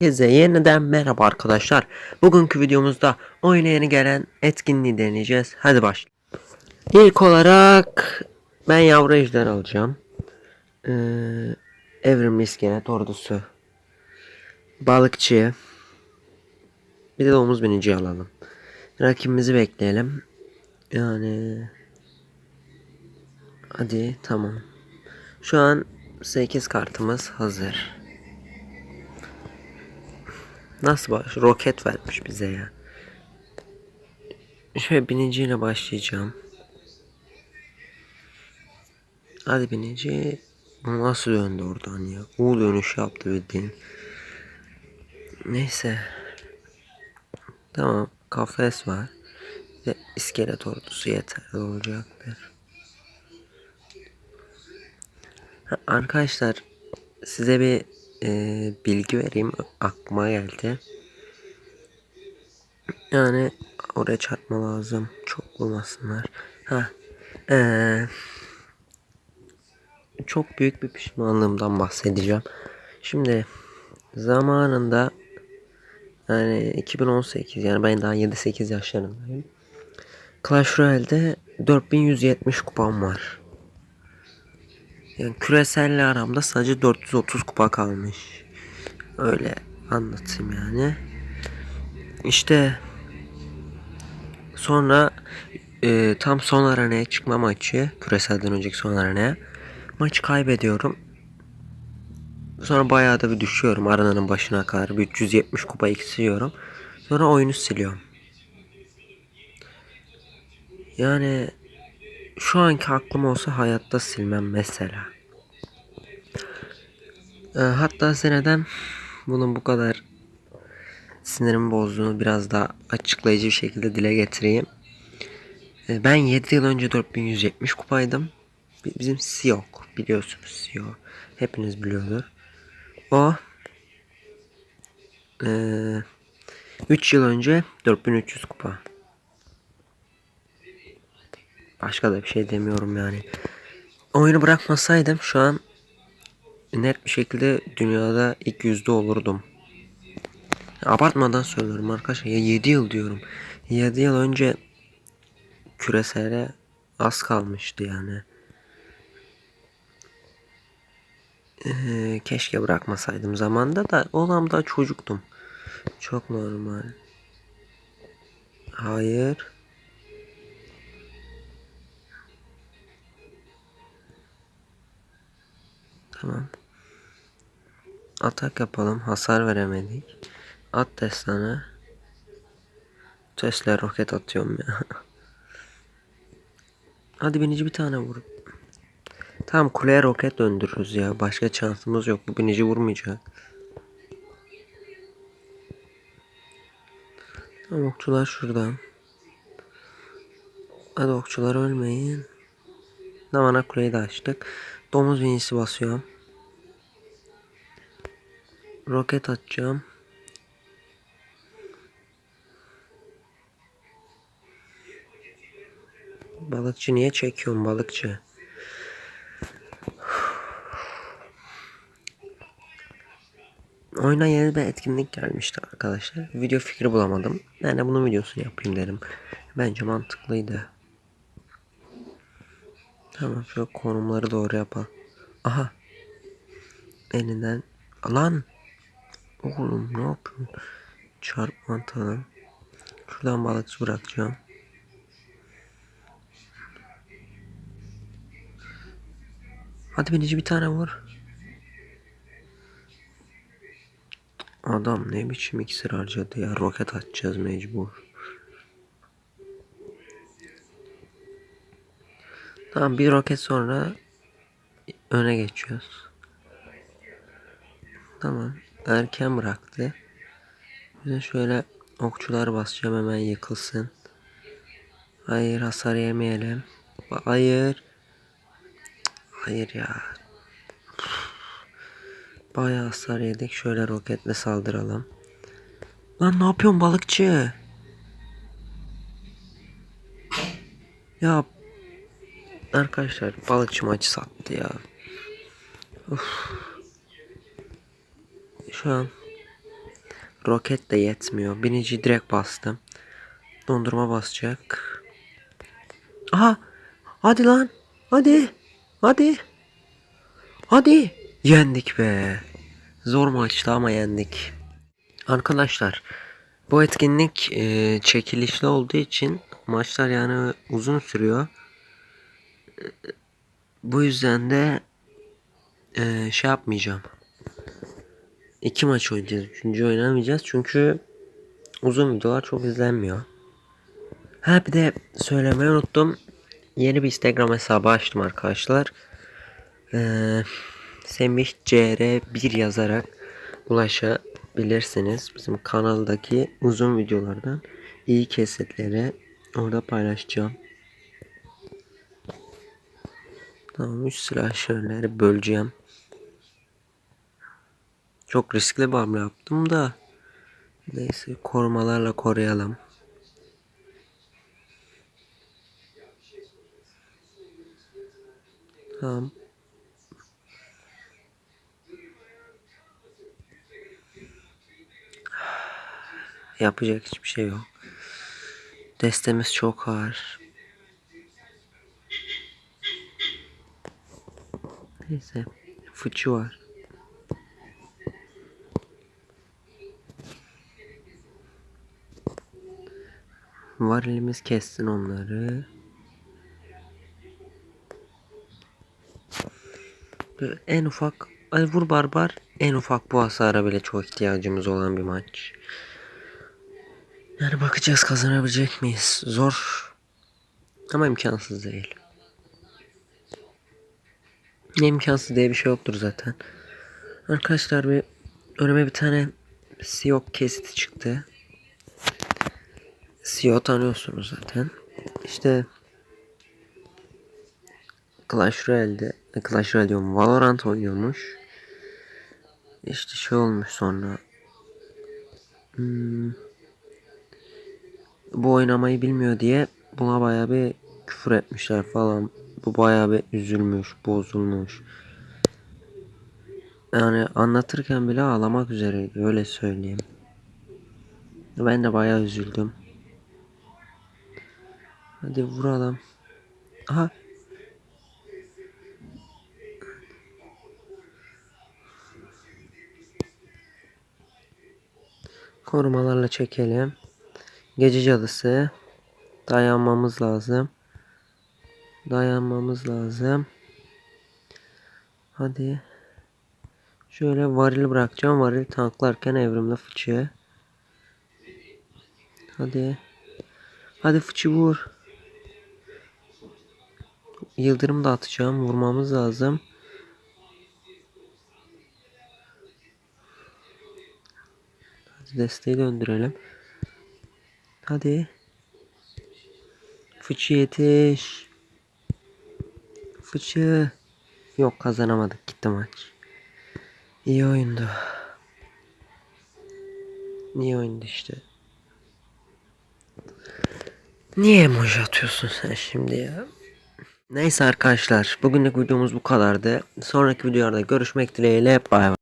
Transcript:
Herkese yeniden merhaba arkadaşlar. Bugünkü videomuzda oyuna yeni gelen etkinliği deneyeceğiz. Hadi başlayalım. İlk olarak ben yavru ejder alacağım. Ee, evrimli iskelet ordusu. Balıkçı. Bir de domuz binici alalım. Rakibimizi bekleyelim. Yani hadi tamam. Şu an 8 kartımız hazır. Nasıl baş? Roket vermiş bize ya. Şöyle biniciyle başlayacağım. Hadi binici. Bu Nasıl döndü oradan ya? U dönüş yaptı bildiğin. Neyse. Tamam. Kafes var. Ve iskelet ordusu yeterli olacaktır. Ha, arkadaşlar size bir e, bilgi vereyim aklıma geldi. Yani oraya çarpma lazım. Çok bulmasınlar. Ha. Ee, çok büyük bir pişmanlığımdan bahsedeceğim. Şimdi zamanında yani 2018 yani ben daha 7-8 yaşlarındayım. Clash Royale'de 4170 kupam var. Yani küreselle aramda sadece 430 kupa kalmış. Öyle anlatayım yani. İşte sonra e, tam son aranaya çıkma maçı küreselden önceki son aranaya maçı kaybediyorum. Sonra bayağı da bir düşüyorum arananın başına kadar. Bir 370 kupa eksiliyorum. Sonra oyunu siliyorum. Yani şu anki aklım olsa hayatta silmem mesela. Ee, hatta seneden bunun bu kadar sinirimi bozduğunu biraz daha açıklayıcı bir şekilde dile getireyim. Ee, ben 7 yıl önce 4170 kupaydım. Bi- Bizim Siyok biliyorsunuz Siyok. Hepiniz biliyordur. O ee, 3 yıl önce 4300 kupa. Başka da bir şey demiyorum yani. Oyunu bırakmasaydım şu an net bir şekilde dünyada ilk yüzde olurdum. Abartmadan söylüyorum arkadaşlar. Ya 7 yıl diyorum. 7 yıl önce küresele az kalmıştı yani. Ee, keşke bırakmasaydım zamanda da o zaman da çocuktum. Çok normal. Hayır. Tamam. Atak yapalım. Hasar veremedik. At Tesla'nı. Tesla roket atıyorum ya. Hadi binici bir tane vur. Tamam kuleye roket döndürürüz ya. Başka şansımız yok. Bu binici vurmayacak. Tamam okçular şuradan. Hadi okçular ölmeyin. Tamam ana kuleyi de açtık. Domuz binicisi basıyorum. Roket atacağım. Balıkçı niye çekiyorsun balıkçı? Oyuna yeni bir etkinlik gelmişti arkadaşlar. Video fikri bulamadım. De bunun videosunu yapayım dedim. Bence mantıklıydı. Tamam şu konumları doğru yapalım. Aha. Elinden. Lan. Oğlum ne yapıyorsun? Çarpma atalım. Şuradan balıkçı bırakacağım. Hadi binici bir tane vur. Adam ne biçim iksir harcadı ya. Roket atacağız mecbur. Tamam bir roket sonra öne geçiyoruz. Tamam. Erken bıraktı. Bir de şöyle okçular basacağım hemen yıkılsın. Hayır hasar yemeyelim. Hayır. Hayır ya. Bayağı hasar yedik. Şöyle roketle saldıralım. Lan ne yapıyorsun balıkçı? Ya arkadaşlar balıkçı maçı sattı ya. Uf. Şu an roket de yetmiyor. Birinci direkt bastım. Dondurma basacak. Aha! Hadi lan! Hadi! Hadi! Hadi! Yendik be. Zor maçtı ama yendik. Arkadaşlar bu etkinlik e, çekilişli olduğu için maçlar yani uzun sürüyor. Bu yüzden de e, şey yapmayacağım. İki maç oynayacağız. Üçüncü oynamayacağız çünkü uzun videolar çok izlenmiyor. Ha bir de söylemeyi unuttum. Yeni bir Instagram hesabı açtım arkadaşlar. Ee, Semih CR1 yazarak ulaşabilirsiniz. Bizim kanaldaki uzun videolardan iyi kesitleri orada paylaşacağım. Tamam 3 silahşörleri böleceğim. Çok riskli bir hamle yaptım da. Neyse korumalarla koruyalım. Tamam. Yapacak hiçbir şey yok. Destemiz çok ağır. Neyse. Fıçı var. Varilimiz kessin onları. En ufak vur barbar en ufak bu hasara bile çok ihtiyacımız olan bir maç. Yani bakacağız kazanabilecek miyiz? Zor. Ama imkansız değil. Ne imkansız diye bir şey yoktur zaten. Arkadaşlar bir önüme bir tane Siyok kesiti çıktı. Siyok tanıyorsunuz zaten. İşte Clash Royale'de Clash Royale diyorum Valorant oynuyormuş. İşte şey olmuş sonra. Hmm, bu oynamayı bilmiyor diye buna baya bir küfür etmişler falan. Bu baya bir üzülmüş, bozulmuş. Yani anlatırken bile ağlamak üzereydi öyle söyleyeyim. Ben de baya üzüldüm. Hadi vuralım. Aha. Korumalarla çekelim. Gece cadısı. Dayanmamız lazım. Dayanmamız lazım. Hadi. Şöyle varil bırakacağım. Varil tanklarken evrimle fıçı. Hadi. Hadi fıçı vur. Yıldırım da atacağım. Vurmamız lazım. Hadi desteği döndürelim. Hadi. Fıçı yetiş. Fıçı. Yok kazanamadık gitti maç. İyi oyundu. İyi oyundu işte. Niye emoji atıyorsun sen şimdi ya? Neyse arkadaşlar bugünlük videomuz bu kadardı. Sonraki videolarda görüşmek dileğiyle bay bay.